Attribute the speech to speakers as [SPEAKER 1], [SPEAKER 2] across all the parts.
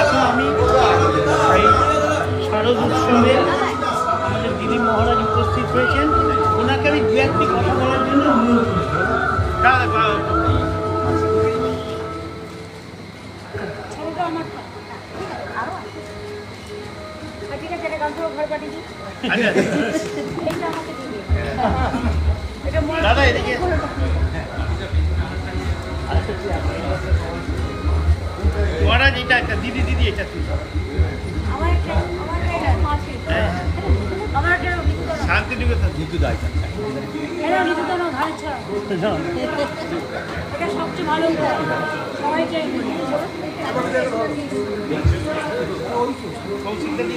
[SPEAKER 1] এখন আমি শারদ উৎসবে আমাদের মহারাজ উপস্থিত হয়েছেন ওনাকে আমি একটি কথা বলার জন্য
[SPEAKER 2] ঠিক আছে ঘর পাঠিয়ে দিই।
[SPEAKER 1] আচ্ছা। মহারাজ এটা একটা দিদি দিদি এটা তুই।
[SPEAKER 2] আমার একটা আমার আমার একটা ঋতুদান
[SPEAKER 1] শান্তিনিকেতন।
[SPEAKER 3] কিন্তু দায়
[SPEAKER 2] এটা সবচেয়ে ভালো উপায়।
[SPEAKER 1] দিদি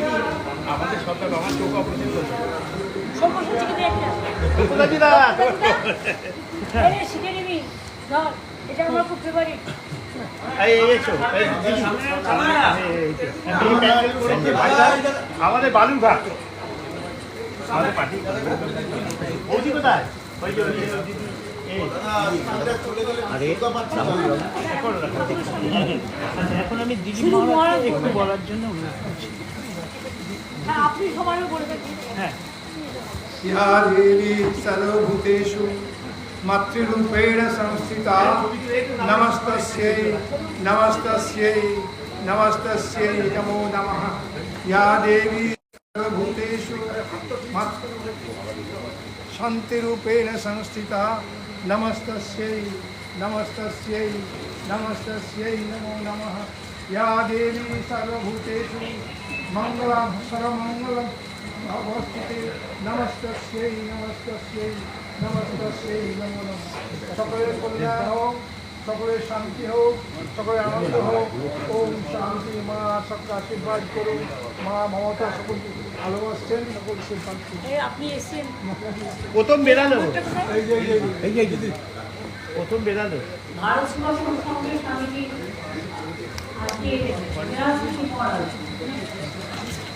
[SPEAKER 4] আমাদের সরকার আমার চোখ অপারেশন করছে?
[SPEAKER 2] শিখে নিবি ধর এটা আমার খুব ফেভারিট
[SPEAKER 1] আমাদের আমাদের পার্টি। বৌদি কোথায়? ওই যে দিদি করো না। আচ্ছা, এখন আমি দিদি
[SPEAKER 2] মহারাজ
[SPEAKER 1] একটু বলার জন্য অনুরোধ করছি।
[SPEAKER 2] হ্যাঁ
[SPEAKER 5] मातृरूपेण संस्थिता। नमस्त नमस्त नमस्त नमो नमः। या देवी सर्वभूतेषु शान्तिरूपेण संस्थिता। नमस्त नमस्त नमस्त नमो नमः। या देवी सर्वभूतेषु मंगल सर्वमङ्गलं नमस्त नमस्त সকলের কল্যাণ হোক সকলের শান্তি হোক সকলের আনন্দ হোক ওম শান্তি মা সকল আশীর্বাদ করুন মা মমতা সকলকে ভালোবাসছেন শান্তি
[SPEAKER 2] আপনি এসছেন
[SPEAKER 1] প্রথম বেরালো
[SPEAKER 5] এই যে এই যে
[SPEAKER 3] দিদি
[SPEAKER 1] প্রথম বেরালো
[SPEAKER 2] ভারত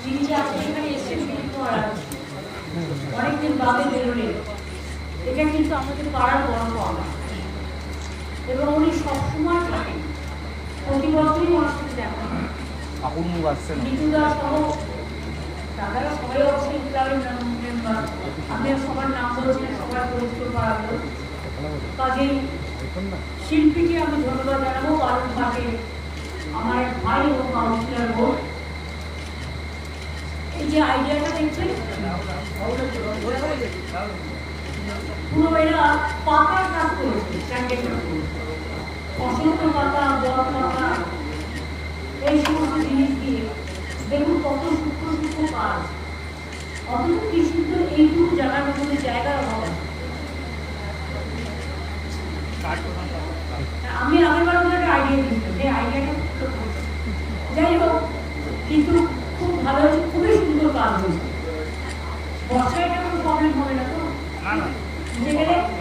[SPEAKER 2] তিনি যে এখানে এসেছেন অনেকদিন বাদে বেরোলেন এটা কিন্তু আমাদের পাড়ার বড় পাওয়া এবং উনি সবসময় থাকেন। প্রতি বছরই ওনার সাথে দেখা হয়। মৃত্যুদা সহ দাদারা সবাই অবশ্যই ক্লাবের মেম্বার আমি সবার নাম বলছি না, সবার পরিচিত করাবো কাজেই শিল্পীকে আমি ধন্যবাদ জানাব কারণ তাকে আমার ভাই এবং কাউন্সিলর ভোট এই যে আইডিয়াটা দেখছেন? পুরো এরা পাকার কাজ করেছে অসংখ্য পাতা, বড় পাতা, এই সমস্ত জিনিস দিয়ে। দেখুন কত সূক্ষ্ম সূক্ষ্ম কাজ। অথচ কি সুন্দর এইটুকু জায়গার মধ্যে জায়গার অভাব আমি আগেরবার একটা আইডিয়া দিয়েছিলাম যে আইডিয়াটা যাই হোক, কিন্তু খুব ভালো হয়েছে, খুবই সুন্দর কাজ হয়েছে। বর্ষায় এটা কোনো প্রবলেম হবে না তো
[SPEAKER 1] না না
[SPEAKER 2] বুঝে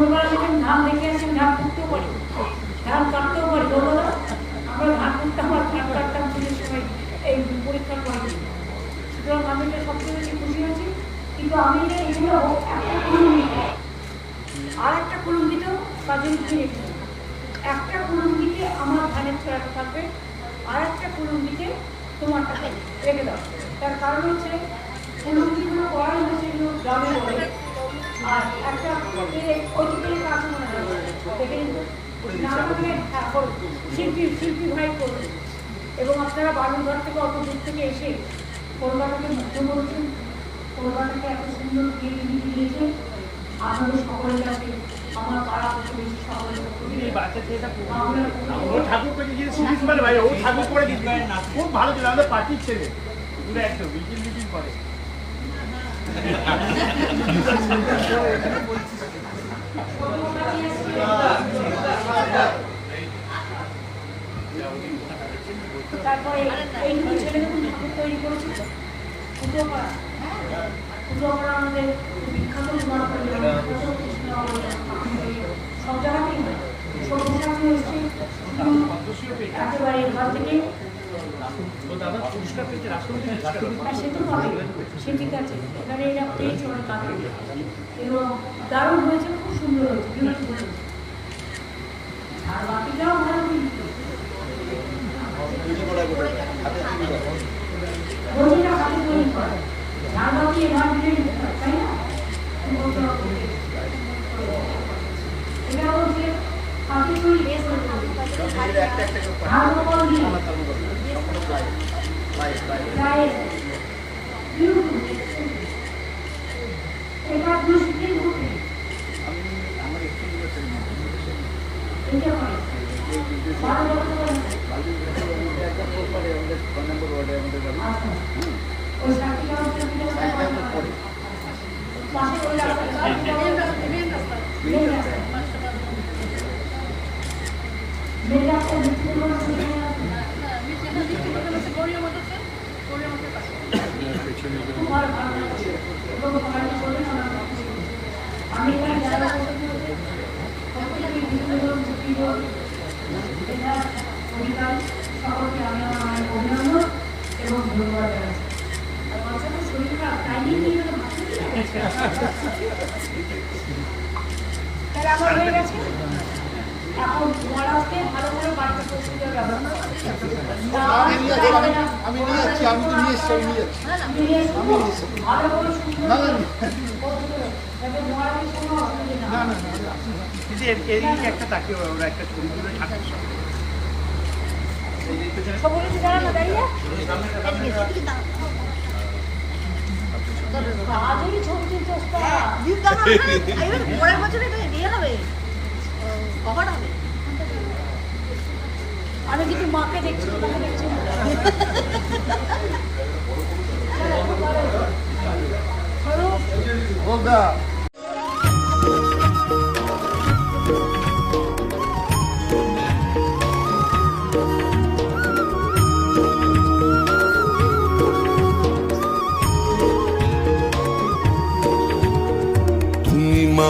[SPEAKER 2] ছোটবেলা থেকে ধান দেখে আসেন ধান করতেও পারি। ধান কাটতেও পারি, বলো আমরা ধান করতাম আর ধান কাটতাম পুজোর সময় এই পরীক্ষার পরে সুতরাং আমি এটা সবচেয়ে বেশি খুশি হয়েছি কিন্তু আমি এগুলো একটা কুলুঙ্গি আর একটা কুলুঙ্গিতেও কাজল দিয়ে একটা কুলুঙ্গিতে আমার ধানের ছড়াটা থাকবে আর একটা কুলুঙ্গিতে তোমারটা থাকবে। রেখে দাও। তার কারণ হচ্ছে কুলুঙ্গিগুলো করাই হচ্ছে এগুলো গ্রামে শিল্পী শিল্পী ভাই করবে এবং আপনারা বালুরঘাট থেকে অত দূর থেকে এসে কলকাতাকে মুক্ত করেছেন কলকাতাকে এত সুন্দর দিয়ে দিয়েছে আপনাদের সকলের কাছে আমার পাড়া প্রতিবেশী সকলের
[SPEAKER 1] ঠাকুর করে ও ঠাকুর করে খুব ভালো ছিল, আমাদের পার্টির ছেলে। একদম মিটিং মিটিং করে।
[SPEAKER 2] তারপরে এই দুটো ছেলে যখন ঠাকুর তৈরি করেছিল পুজো করা পুজো করা আমাদের বিখ্যাত নির্মাণ সব জায়গাতেই হয় সব্যসাচী হচ্ছে একেবারে এখান থেকে হ্যাঁ, সে ঠিক আছে। এখানে এটা পেয়েছে অনেক কাজ এবং দারুণ হয়েছে খুব সুন্দর হয়েছে বিউটিফুল আর বাকিটাও ভালো বইটা হাতে তৈরি করে। আর বাকি এবার তাই না? এটা হচ্ছে হাতে তৈরি। বেশ আর বাচ্চাদের শরীর খারাপ তাই নিয়ে নিয়ে গেলে ভালো তাহলে আমার হয়ে গেছে? এখন মহারাজকে ভালো করে বাড়িতে পৌঁছে দেওয়ার ব্যবস্থা
[SPEAKER 5] আমি নিয়ে যাচ্ছি আমি তো নিয়ে এসছি আমি নিয়ে যাচ্ছি।
[SPEAKER 2] নিয়ে এসো। ভালো করে সুন্দর
[SPEAKER 5] না, না, না।
[SPEAKER 2] হয়।
[SPEAKER 1] এদিকে একটা তাকে ওরা একটা ছবি তুলে ঠাকুর
[SPEAKER 2] কাজেরই ছবি তুলতে
[SPEAKER 6] পরের বছরে এটা ইয়ে হবে হবে
[SPEAKER 2] আমি কিন্তু মাকে দেখছি তোমাকে দেখছি না।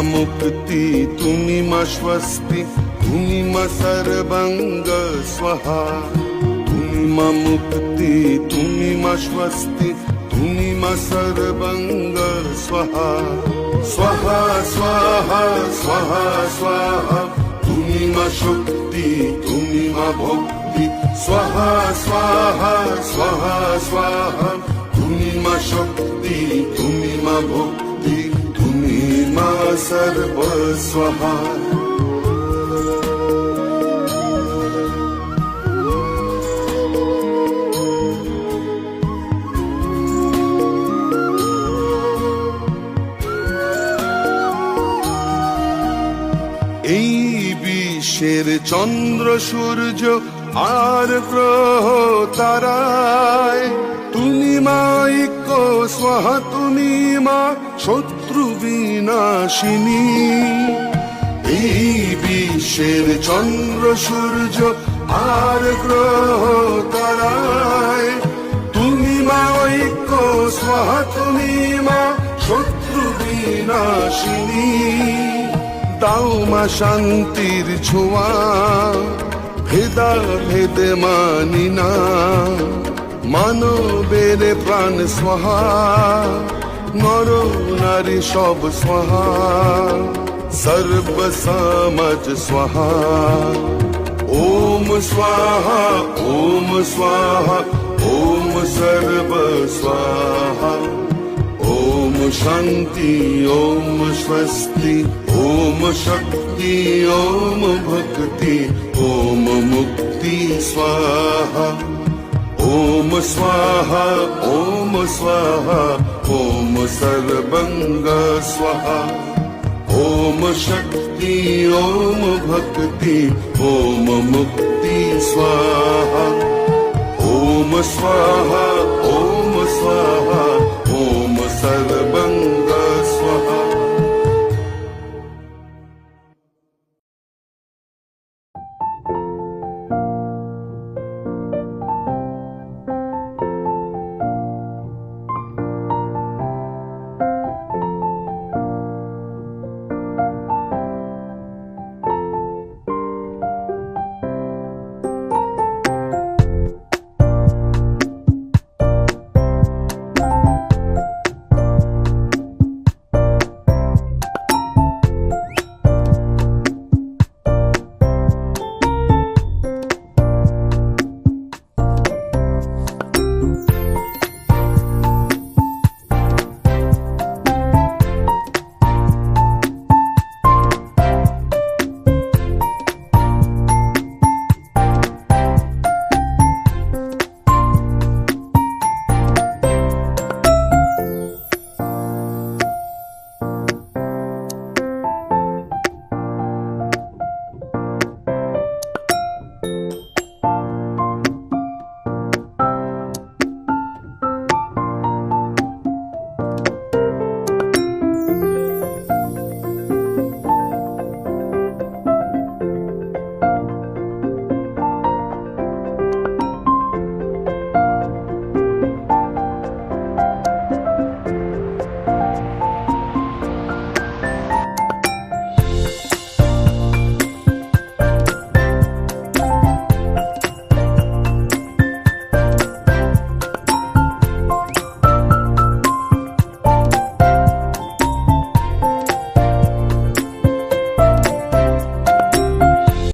[SPEAKER 7] মুক্তি তুমি মা স্বস্তি তুমি মা সর্বঙ্গ স্বহা তুমি মা মুক্তি তুমি মা স্বস্তি তুমি মা সর্বঙ্গ স্বহা স্বহা স্বাহা স্বাহা স্বাহা তুমি মা শক্তি তুমি মা ভক্তি স্বাহা স্বাহা স্বাহা স্বাহা তুমি মা শক্তি তুমি ভক্তি তুমি সর্বস্বহা এই বিশ্বের চন্দ্র সূর্য আর গ্রহ তারায়। তুমি মা ঐক্য স্বাহা, তুমি মা শত্রু বিনাশিনী এই বিশ্বের চন্দ্র সূর্য আর গ্রহ তারায়। তুমি মা ঐক্য স্বাহা তুমি মা শত্রু বিনাশিনী। দাও মা শান্তির ছোঁয়া ভেদা ভেদে মানি না। মানবের প্রাণ স্বাহা নর নারী সব স্বাহা সর্ব সমাজ স্বাহা ওম স্বাহা ওম স্বাহা ওম সর্ব স্বাহা ओम शांति ओम स्वस्ति ओम शक्ति ओम भक्ति ओम मुक्ति स्वाहा ओम स्वाहा ओम स्वाहा ओम सर्वंग स्वाहा ओम शक्ति ओम भक्ति ओम मुक्ति स्वाहा ओम स्वाहा ओम स्वाहा ओम सर्व